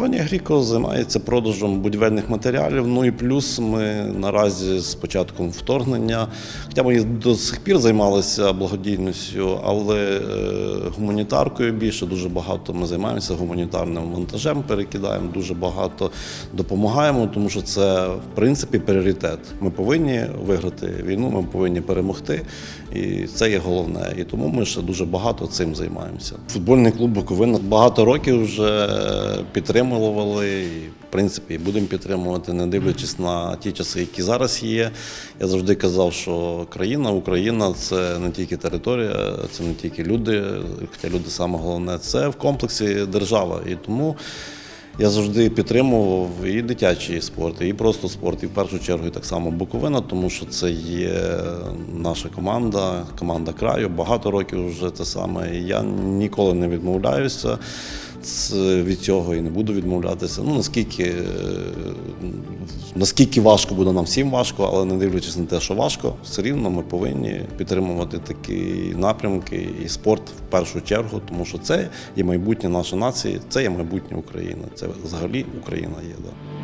Компанія Гріко займається продажем будівельних матеріалів. Ну і плюс ми наразі з початком вторгнення, хоча ми до сих пір займалися благодійністю, але е, гуманітаркою більше дуже багато. Ми займаємося гуманітарним монтажем, перекидаємо дуже багато допомагаємо, тому що це в принципі пріоритет. Ми повинні виграти війну, ми повинні перемогти, і це є головне. І тому ми ще дуже багато цим займаємося. Футбольний клуб Буковина багато років вже підтримували. І, в принципі, будемо підтримувати, не дивлячись на ті часи, які зараз є. Я завжди казав, що країна, Україна це не тільки територія, це не тільки люди, хоча люди саме головне, це в комплексі держава. І тому я завжди підтримував і дитячий спорт, і просто спорт, і в першу чергу і так само Буковина, тому що це є наша команда, команда краю. Багато років вже те саме. І я ніколи не відмовляюся від цього і не буду відмовлятися. Ну наскільки, е, наскільки важко буде нам всім важко, але не дивлячись на те, що важко, все рівно ми повинні підтримувати такі напрямки і спорт в першу чергу, тому що це є майбутнє нашої нації, це є майбутнє України. Це взагалі Україна є. Да.